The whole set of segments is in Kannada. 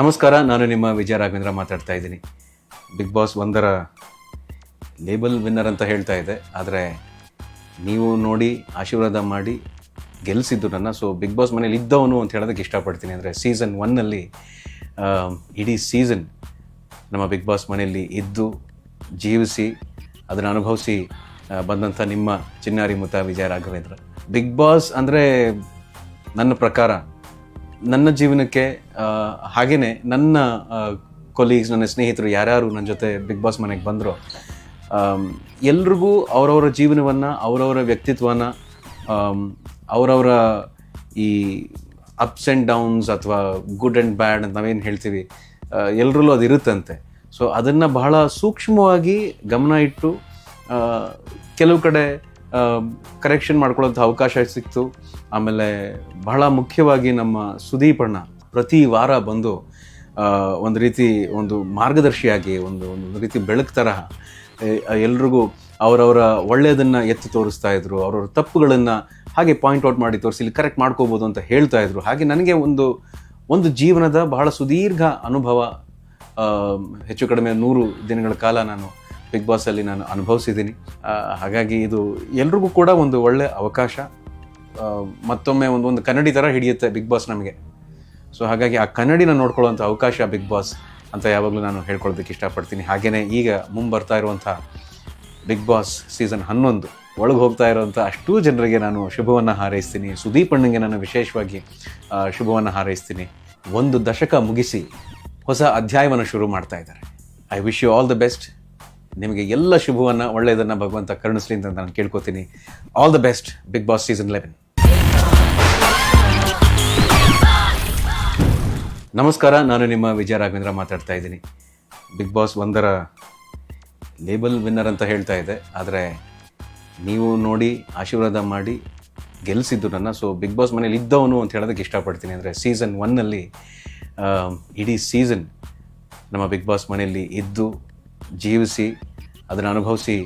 ನಮಸ್ಕಾರ, ನಾನು ನಿಮ್ಮ ವಿಜಯ ರಾಘವೇಂದ್ರ ಮಾತಾಡ್ತಾ ಇದ್ದೀನಿ. ಬಿಗ್ ಬಾಸ್ ಒಂದರ ಲೇಬಲ್ ವಿನ್ನರ್ ಅಂತ ಹೇಳ್ತಾ ಇದೆ. ಆದರೆ ನೀವು ನೋಡಿ, ಆಶೀರ್ವಾದ ಮಾಡಿ ಗೆಲ್ಲಿಸಿದ್ದು ನನ್ನ. ಸೊ ಬಿಗ್ ಬಾಸ್ ಮನೇಲಿ ಇದ್ದವನು ಅಂತ ಹೇಳೋದಕ್ಕೆ ಇಷ್ಟಪಡ್ತೀನಿ. ಅಂದರೆ ಸೀಸನ್ ಒನ್ನಲ್ಲಿ ಇಡೀ ಸೀಸನ್ ನಮ್ಮ ಬಿಗ್ ಬಾಸ್ ಮನೆಯಲ್ಲಿ ಇದ್ದು ಜೀವಿಸಿ, ಅದನ್ನು ಅನುಭವಿಸಿ ಬಂದಂಥ ನಿಮ್ಮ ಚಿನ್ನಾರಿ ಮುತ ವಿಜಯ ರಾಘವೇಂದ್ರ. ಬಿಗ್ ಬಾಸ್ ಅಂದರೆ ನನ್ನ ಪ್ರಕಾರ ನನ್ನ ಜೀವನಕ್ಕೆ ಹಾಗೆಯೇ ನನ್ನ ಕೊಲೀಗ್ಸ್ ನನ್ನ ಸ್ನೇಹಿತರು ಯಾರ್ಯಾರು ನನ್ನ ಜೊತೆ ಬಿಗ್ ಬಾಸ್ ಮನೆಗೆ ಬಂದರು ಎಲ್ರಿಗೂ ಅವರವರ ಜೀವನವನ್ನು, ಅವರವರ ವ್ಯಕ್ತಿತ್ವನ ಅವರವರ ಈ ಅಪ್ಸ್ ಆ್ಯಂಡ್ ಡೌನ್ಸ್ ಅಥವಾ ಗುಡ್ ಆ್ಯಂಡ್ ಬ್ಯಾಡ್ ಅಂತ ನಾವೇನು ಹೇಳ್ತೀವಿ ಎಲ್ಲರಲ್ಲೂ ಅದು ಇರುತ್ತಂತೆ. ಸೊ ಅದನ್ನು ಬಹಳ ಸೂಕ್ಷ್ಮವಾಗಿ ಗಮನ ಇಟ್ಟು ಕೆಲವು ಕಡೆ ಕರೆಕ್ಷನ್ ಮಾಡ್ಕೊಳ್ಳೋಂಥ ಅವಕಾಶ ಸಿಕ್ತು. ಆಮೇಲೆ ಬಹಳ ಮುಖ್ಯವಾಗಿ ನಮ್ಮ ಸುದೀಪಣ್ಣ ಪ್ರತಿ ವಾರ ಬಂದು ಒಂದು ರೀತಿ ಒಂದು ಮಾರ್ಗದರ್ಶಿಯಾಗಿ, ಒಂದು ಒಂದು ರೀತಿ ಬೆಳಕು ತರಹ ಎಲ್ರಿಗೂ ಅವರವರ ಒಳ್ಳೆಯದನ್ನು ಎತ್ತಿ ತೋರಿಸ್ತಾ ಇದ್ರು, ಅವರವ್ರ ತಪ್ಪುಗಳನ್ನು ಹಾಗೆ ಪಾಯಿಂಟ್ ಔಟ್ ಮಾಡಿ ತೋರಿಸಿ, ಇಲ್ಲಿ ಕರೆಕ್ಟ್ ಮಾಡ್ಕೋಬೋದು ಅಂತ ಹೇಳ್ತಾ ಇದ್ರು. ಹಾಗೆ ನನಗೆ ಒಂದು ಒಂದು ಜೀವನದ ಬಹಳ ಸುದೀರ್ಘ ಅನುಭವ ಹೆಚ್ಚು ಕಡಿಮೆ ನೂರು ದಿನಗಳ ಕಾಲ ನಾನು ಬಿಗ್ ಬಾಸಲ್ಲಿ ನಾನು ಅನುಭವಿಸಿದ್ದೀನಿ. ಹಾಗಾಗಿ ಇದು ಎಲ್ರಿಗೂ ಕೂಡ ಒಂದು ಒಳ್ಳೆ ಅವಕಾಶ. ಮತ್ತೊಮ್ಮೆ ಒಂದು ಒಂದು ಕನ್ನಡಿ ಥರ ಹಿಡಿಯುತ್ತೆ ಬಿಗ್ ಬಾಸ್ ನಮಗೆ. ಸೊ ಹಾಗಾಗಿ ಆ ಕನ್ನಡಿನ ನೋಡ್ಕೊಳ್ಳೋವಂಥ ಅವಕಾಶ ಬಿಗ್ ಬಾಸ್ ಅಂತ ಯಾವಾಗಲೂ ನಾನು ಹೇಳ್ಕೊಳ್ಳೋದಕ್ಕೆ ಇಷ್ಟಪಡ್ತೀನಿ. ಹಾಗೆಯೇ ಈಗ ಮುಂಬರ್ತಾ ಇರುವಂಥ ಬಿಗ್ ಬಾಸ್ ಸೀಸನ್ ಹನ್ನೊಂದು ಒಳಗೆ ಹೋಗ್ತಾ ಇರುವಂಥ ಅಷ್ಟೂ ಜನರಿಗೆ ನಾನು ಶುಭವನ್ನು ಹಾರೈಸ್ತೀನಿ. ಸುದೀಪ್ ಅಣ್ಣಂಗೆ ನಾನು ವಿಶೇಷವಾಗಿ ಶುಭವನ್ನು ಹಾರೈಸ್ತೀನಿ. ಒಂದು ದಶಕ ಮುಗಿಸಿ ಹೊಸ ಅಧ್ಯಾಯವನ್ನು ಶುರು ಮಾಡ್ತಾ ಇದ್ದಾರೆ. I wish you all the best ನಿಮಗೆ ಎಲ್ಲ ಶುಭವನ್ನು, ಒಳ್ಳೆಯದನ್ನು ಭಗವಂತ ಕರುಣಿಸ್ಲಿ ಅಂತ ನಾನು ಕೇಳ್ಕೊತೀನಿ. All the best Big Boss season eleven ನಮಸ್ಕಾರ, ನಾನು ನಿಮ್ಮ ವಿಜಯ ರಾಘವೇಂದ್ರ ಮಾತಾಡ್ತಾ ಇದ್ದೀನಿ. ಬಿಗ್ ಬಾಸ್ ಒಂದರ ಲೇಬಲ್ ವಿನ್ನರ್ ಅಂತ ಹೇಳ್ತಾ ಇದೆ. ಆದರೆ ನೀವು ನೋಡಿ, ಆಶೀರ್ವಾದ ಮಾಡಿ ಗೆಲ್ಲಿಸಿದ್ದು ನನ್ನ. ಸೊ ಬಿಗ್ ಬಾಸ್ ಮನೇಲಿ ಇದ್ದವನು ಅಂತ ಹೇಳೋದಕ್ಕೆ ಇಷ್ಟಪಡ್ತೀನಿ. ಅಂದರೆ ಸೀಸನ್ ಒನ್ನಲ್ಲಿ ಇಡೀ ಸೀಸನ್ ನಮ್ಮ ಬಿಗ್ ಬಾಸ್ ಮನೆಯಲ್ಲಿ ಇದ್ದು ಜೀವಿಸಿ ಅದನ್ನು ಅನುಭವಿಸಿ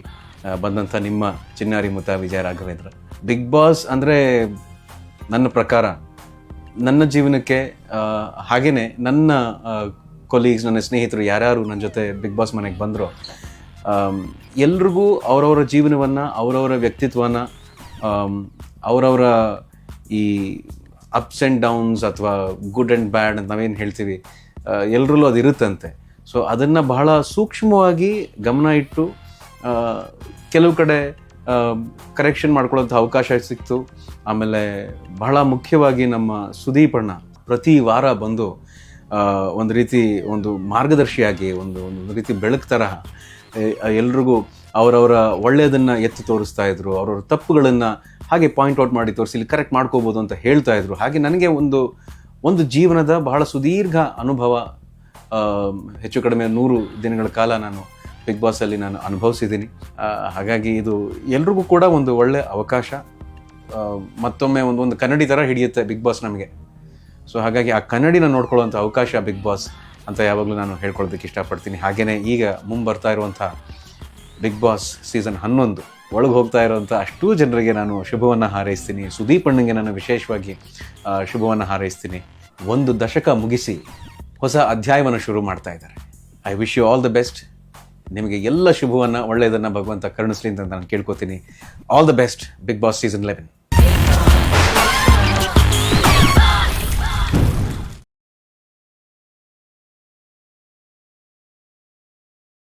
ಬಂದಂಥ ನಿಮ್ಮ ಚಿನ್ನಾರಿ ಮುತ ವಿಜಯ ರಾಘವೇಂದ್ರ. ಬಿಗ್ ಬಾಸ್ ಅಂದರೆ ನನ್ನ ಪ್ರಕಾರ, ನನ್ನ ಜೀವನಕ್ಕೆ ಹಾಗೆಯೇ ನನ್ನ ಕೊಲೀಗ್ಸ್ ನನ್ನ ಸ್ನೇಹಿತರು ಯಾರ್ಯಾರು ನನ್ನ ಜೊತೆ ಬಿಗ್ ಬಾಸ್ ಮನೆಗೆ ಬಂದರು ಎಲ್ರಿಗೂ ಅವರವರ ಜೀವನವನ್ನು, ಅವರವರ ವ್ಯಕ್ತಿತ್ವನ ಅವರವರ ಈ ಅಪ್ಸ್ ಆ್ಯಂಡ್ ಡೌನ್ಸ್ ಅಥವಾ ಗುಡ್ ಆ್ಯಂಡ್ ಬ್ಯಾಡ್ ಅಂತ ನಾವೇನು ಹೇಳ್ತೀವಿ ಎಲ್ಲರಲ್ಲೂ ಅದು ಇರುತ್ತಂತೆ ಸೊ ಅದನ್ನು ಬಹಳ ಸೂಕ್ಷ್ಮವಾಗಿ ಗಮನ ಇಟ್ಟು ಕೆಲವು ಕಡೆ ಕರೆಕ್ಷನ್ ಮಾಡ್ಕೊಳ್ಳೋಂಥ ಅವಕಾಶ ಸಿಕ್ತು. ಆಮೇಲೆ ಬಹಳ ಮುಖ್ಯವಾಗಿ ನಮ್ಮ ಸುದೀಪಣ್ಣ ಪ್ರತಿ ವಾರ ಬಂದು ಒಂದು ರೀತಿ ಒಂದು ಮಾರ್ಗದರ್ಶಿಯಾಗಿ, ಒಂದು ಒಂದು ರೀತಿ ಬೆಳಕು ತರಹ ಎಲ್ರಿಗೂ ಅವರವರ ಒಳ್ಳೆಯದನ್ನು ಎತ್ತಿ ತೋರಿಸ್ತಾ ಇದ್ರು. ಅವರವ್ರ ತಪ್ಪುಗಳನ್ನು ಹಾಗೆ ಪಾಯಿಂಟ್ ಔಟ್ ಮಾಡಿ ತೋರಿಸಿ, ಇಲ್ಲಿ ಕರೆಕ್ಟ್ ಮಾಡ್ಕೋಬೋದು ಅಂತ ಹೇಳ್ತಾ ಇದ್ರು. ಹಾಗೆ ನನಗೆ ಒಂದು ಒಂದು ಜೀವನದ ಬಹಳ ಸುದೀರ್ಘ ಅನುಭವ ಹೆಚ್ಚು ಕಡಿಮೆ ನೂರು ದಿನಗಳ ಕಾಲ ನಾನು ಬಿಗ್ ಬಾಸಲ್ಲಿ ನಾನು ಅನುಭವಿಸಿದ್ದೀನಿ. ಹಾಗಾಗಿ ಇದು ಎಲ್ರಿಗೂ ಕೂಡ ಒಂದು ಒಳ್ಳೆ ಅವಕಾಶ. ಮತ್ತೊಮ್ಮೆ ಒಂದು ಒಂದು ಕನ್ನಡಿ ಥರ ಹಿಡಿಯುತ್ತೆ ಬಿಗ್ ಬಾಸ್ ನಮಗೆ. ಸೊ ಹಾಗಾಗಿ ಆ ಕನ್ನಡಿನ ನೋಡ್ಕೊಳ್ಳುವಂಥ ಅವಕಾಶ ಬಿಗ್ ಬಾಸ್ ಅಂತ ಯಾವಾಗಲೂ ನಾನು ಹೇಳ್ಕೊಳ್ಳೋದಕ್ಕೆ ಇಷ್ಟಪಡ್ತೀನಿ. ಹಾಗೆಯೇ ಈಗ ಮುಂಬರ್ತಾ ಇರುವಂಥ ಬಿಗ್ ಬಾಸ್ ಸೀಸನ್ ಹನ್ನೊಂದು ಒಳಗೆ ಹೋಗ್ತಾ ಇರೋವಂಥ ಅಷ್ಟೂ ಜನರಿಗೆ ನಾನು ಶುಭವನ್ನು ಹಾರೈಸ್ತೀನಿ. ಸುದೀಪ್ ಅಣ್ಣಂಗೆ ನಾನು ವಿಶೇಷವಾಗಿ ಶುಭವನ್ನು ಹಾರೈಸ್ತೀನಿ. ಒಂದು ದಶಕ ಮುಗಿಸಿ ಹೊಸ ಅಧ್ಯಾಯವನ್ನು ಶುರು ಮಾಡ್ತಾ ಇದ್ದಾರೆ. I wish you all the best ನಿಮಗೆ ಎಲ್ಲ ಶುಭವನ್ನು, ಒಳ್ಳೆಯದನ್ನು ಭಗವಂತ ಕರುಣಿಸ್ಲಿ ಅಂತ ನಾನು ಕೇಳ್ಕೊತೀನಿ. All the best Big Boss season eleven